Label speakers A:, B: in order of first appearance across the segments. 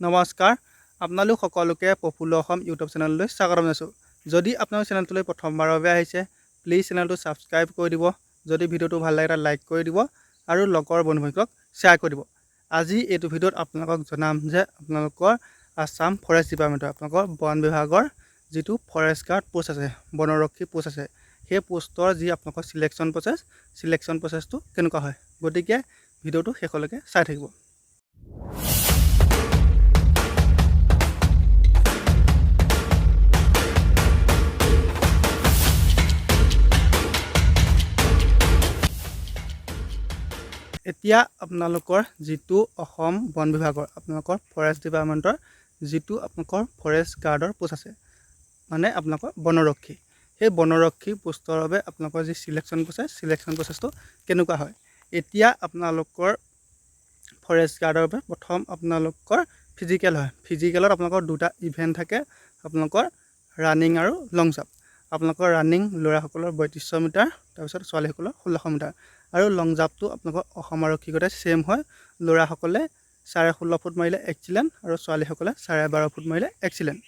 A: নমস্কাৰ আপোনালোক সকলোকে প্ৰফুল্ল অসম ইউটিউব চেনেললৈ স্বাগতম জনাইছোঁ। যদি আপোনালোক চেনেলটোলৈ প্ৰথমবাৰৰ বাবে আহিছে প্লিজ চেনেলটো ছাবস্ক্ৰাইব কৰি দিব। যদি ভিডিঅ'টো ভাল লাগে তাত লাইক কৰি দিব আৰু লগৰ বন্ধু বান্ধৱীক শ্বেয়াৰ কৰি দিব। আজি এইটো ভিডিঅ'ত আপোনালোকক জনাম যে আপোনালোকৰ আছাম ফৰেষ্ট ডিপাৰ্টমেণ্টৰ আপোনালোকৰ বন বিভাগৰ যিটো ফৰেষ্ট গাৰ্ড পোষ্ট আছে বনৰক্ষী পোষ্ট আছে সেই পোষ্টৰ যি আপোনালোকৰ চিলেকশ্যন প্ৰচেছ চিলেকশ্যন প্ৰচেছটো কেনেকুৱা হয় গতিকে ভিডিঅ'টো শেষলৈকে চাই থাকিব। এতিয়া আপোনালোকৰ যিটো অসম বন বিভাগৰ আপোনালোকৰ ফৰেষ্ট ডিপাৰ্টমেণ্টৰ যিটো আপোনালোকৰ ফৰেষ্ট গাৰ্ডৰ পোষ্ট আছে মানে আপোনালোকৰ বনৰক্ষী। সেই বনৰক্ষী পোষ্টৰ বাবে আপোনালোকৰ যি চিলেকশ্যন প্ৰচেছ চিলেকশ্যন প্ৰচেছটো কেনেকুৱা হয়? এতিয়া আপোনালোকৰ ফৰেষ্ট গাৰ্ডৰ বাবে প্ৰথম আপোনালোকৰ ফিজিকেল হয়। ফিজিকেলত আপোনালোকৰ দুটা ইভেণ্ট থাকে আপোনালোকৰ ৰানিং আৰু লং জাম্প আপোনালোকৰ ৰানিং ল'ৰাসকলৰ বয়ত্ৰিছশ মিটাৰ তাৰপিছত ছোৱালীসকলৰ ষোল্লশ মিটাৰ। আৰু লং জাম্পটো আপোনালোকৰ অসম আৰক্ষীৰ গতে ছেইম হয়। ল'ৰাসকলে চাৰে ষোল্ল ফুট মাৰিলে এক্সিলেণ্ট আৰু ছোৱালীসকলে চাৰে বাৰ ফুট মাৰিলে এক্সিলেণ্ট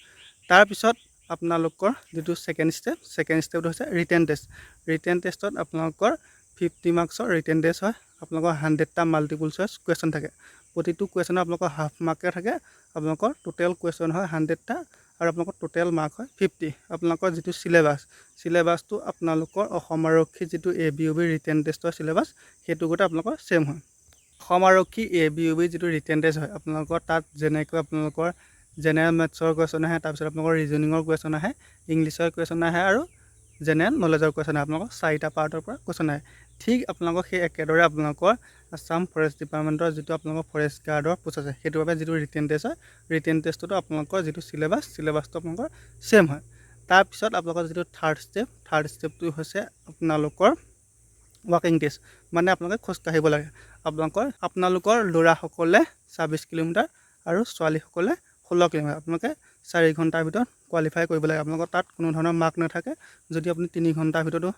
A: তাৰপিছত আপোনালোকৰ যিটো ছেকেণ্ড ষ্টেপ ছেকেণ্ড ষ্টেপটো হৈছে ৰিটেন টেষ্ট ৰিটেন টেষ্টত আপোনালোকৰ ফিফটি মাৰ্কছৰ ৰিটেন টেষ্ট হয়। আপোনালোকৰ হাণ্ড্ৰেডটা মাল্টিপুল চইচ কুৱেশ্যন থাকে। প্ৰতিটো কুৱেশ্যনত আপোনালোকৰ হাফ মাৰ্কে থাকে। আপোনালোকৰ টোটেল কুৱেশ্যন হয় হাণ্ড্ৰেডটা আৰু আপোনালোকৰ টোটেল মাৰ্ক হয় ফিফটি আপোনালোকৰ যিটো চিলেবাছ চিলেবাছটো আপোনালোকৰ অসম আৰক্ষী যিটো A B U B written টেষ্টৰ চিলেবাছ সেইটো গোটেই আপোনালোকৰ ছেইম হয়। অসম আৰক্ষী এ বি ইউ বি যিটো ৰিটেন টেষ্ট হয় আপোনালোকৰ তাত যেনেকৈ আপোনালোকৰ জেনেৰেল মেথছৰ কুৱেশ্যন আহে তাৰপিছত আপোনালোকৰ ৰিজনিঙৰ কুৱেশ্যন আহে ইংলিছৰ কুৱেশ্যন আহে আৰু জেনেৰেল নলেজৰ কুৱেশ্যন আহে আপোনালোকৰ চাৰিটা পাৰ্টৰ পৰা কুৱেশ্যন আহে। ঠিক আপোনালোকৰ সেই একেদৰে আপোনালোকৰ আছাম ফৰেষ্ট ডিপাৰ্টমেণ্টৰ যিটো আপোনালোকৰ ফৰেষ্ট গাৰ্ডৰ পোষ্ট আছে সেইটোৰ বাবে যিটো ৰিটেন টেষ্ট হয় ৰিটেন টেষ্টতো আপোনালোকৰ যিটো চিলেবাছ চিলেবাছটো আপোনালোকৰ ছেইম হয়। তাৰপিছত আপোনালোকৰ যিটো থাৰ্ড ষ্টেপ থাৰ্ড ষ্টেপটো হৈছে আপোনালোকৰ ৱাকিং টেষ্ট মানে আপোনালোকে খোজকাঢ়িব লাগে। আপোনালোকৰ আপোনালোকৰ ল'ৰাসকলে ছাব্বিছ কিলোমিটাৰ আৰু ছোৱালীসকলে ষোল্ল কিলোমিটাৰ আপোনালোকে চাৰি ঘণ্টাৰ ভিতৰত কোৱালিফাই কৰিব লাগে। আপোনালোকৰ তাত কোনো ধৰণৰ মাৰ্ক নাথাকে। যদি আপুনি তিনি ঘণ্টাৰ ভিতৰতো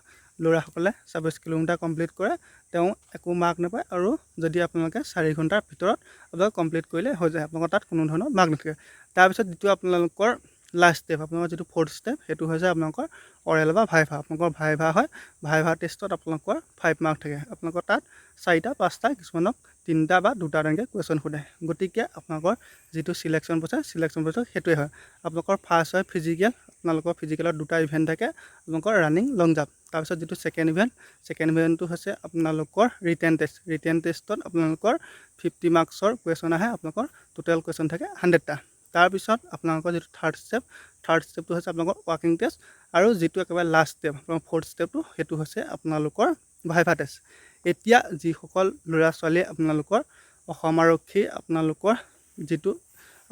A: ল'ৰাসকলে ছাব্বিছ কিলোমিটাৰ কমপ্লিট কৰে, তেওঁ একো মাৰ্ক নাপায় আৰু যদি আপোনালোকে চাৰি ঘণ্টাৰ ভিতৰত আপোনালোকে কমপ্লিট কৰিলে হৈ যায়। আপোনালোকৰ তাত কোনো ধৰণৰ মাৰ্ক নাথাকে। তাৰপিছত যিটো আপোনালোকৰ লাষ্ট ষ্টেপ আপোনালোকৰ যিটো ফ'ৰ্থ ষ্টেপ সেইটো হৈছে আপোনালোকৰ অৰেল বা ভাইভা আপোনালোকৰ ভাইভা হয়। ভাইভা টেষ্টত আপোনালোকৰ ফাইভ মাৰ্ক থাকে। আপোনালোকৰ তাত চাৰিটা, পাঁচটা কিছুমানক তিনিটা বা দুটা তেনেকৈ কুৱেশ্যন সোধে। গতিকে আপোনালোকৰ যিটো চিলেকশ্যন প্ৰচেছ চিলেকশ্যন প্ৰচেছ সেইটোৱে হয়। আপোনালোকৰ ফাৰ্ষ্ট হয় ফিজিকেল আপোনালোকৰ ফিজিকেলত দুটা ইভেণ্ট থাকে আপোনালোকৰ ৰানিং লং জাম্প তাৰপিছত যিটো ছেকেণ্ড ইভেণ্ট ছেকেণ্ড ইভেণ্টটো হৈছে আপোনালোকৰ ৰিটেন টেষ্ট ৰিটেন টেষ্টত আপোনালোকৰ ফিফটি মাৰ্কছৰ কুৱেশ্যন আহে আপোনালোকৰ টোটেল কুৱেশ্যন থাকে হাণ্ড্ৰেডটা তাৰপিছত আপোনালোকৰ যিটো থাৰ্ড ষ্টেপ থাৰ্ড ষ্টেপটো হৈছে আপোনালোকৰ ৱাকিং টেষ্ট আৰু যিটো একেবাৰে লাষ্ট ষ্টেপ আপোনাৰ ফ'ৰ্থ ষ্টেপটো সেইটো হৈছে আপোনালোকৰ ভাইভা টেষ্ট এতিয়া যিসকল ল'ৰা ছোৱালীয়ে আপোনালোকৰ অসম আৰক্ষী আপোনালোকৰ যিটো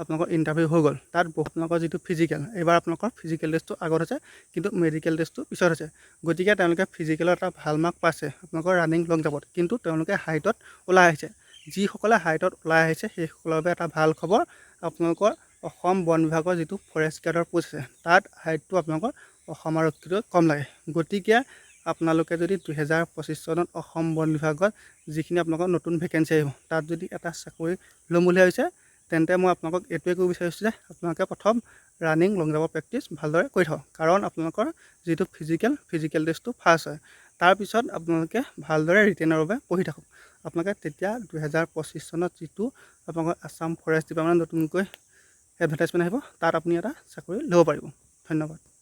A: আপোনালোকৰ ইণ্টাৰভিউ হৈ গ'ল, তাত বহুত আপোনালোকৰ যিটো ফিজিকেল এইবাৰ আপোনালোকৰ ফিজিকেল টেষ্টটো আগত আছে, কিন্তু মেডিকেল টেষ্টটো পিছত আছে। গতিকে তেওঁলোকে ফিজিকেলত এটা ভালো মাৰ্ক পাইছে, আপোনালোকৰ ৰানিং লং জাপত কিন্তু তেওঁলোকে হাইটত ওলাই আহিছে। যিসকলে হাইটত ওলাই আহিছে, সেইসকলৰ বাবে এটা ভালো খবৰ, আপোনালোকৰ অসম বন বিভাগৰ যিটো ফৰেষ্ট গাৰ্ডৰ পোষ্ট আছে, তাত হাইটটো আপোনালোকৰ অসম আৰক্ষীটো কম লাগে। গতিকে আপোনালোকে যদি দুহেজাৰ পঁচিছ চনত অসম বন বিভাগত যিখিনি আপোনালোকৰ নতুন ভেকেঞ্চি আহিব, তাত যদি এটা চাকৰি ল'ম বুলি ভাবিছে, তেন্তে মই আপোনালোকক এইটোৱে ক'ব বিচাৰিছোঁ যে আপোনালোকে প্ৰথম ৰানিং লং জাম্পৰ প্ৰেক্টিচ ভালদৰে কৰি থাকক। কাৰণ আপোনালোকৰ যিটো ফিজিকেল ফিজিকেল টেষ্টটো ফাৰ্ষ্ট হয় তাৰপিছত আপোনালোকে ভালদৰে ৰিটেনৰ বাবে পঢ়ি থাকক। আপোনালোকে তেতিয়া দুহেজাৰ পঁচিছ চনত যিটো আপোনালোকৰ আছাম ফৰেষ্ট ডিপাৰ্টমেণ্ট নতুনকৈ এডভাৰটাইজমেণ্ট আহিব, তাত আপুনি এটা চাকৰি ল'ব পাৰিব। ধন্যবাদ।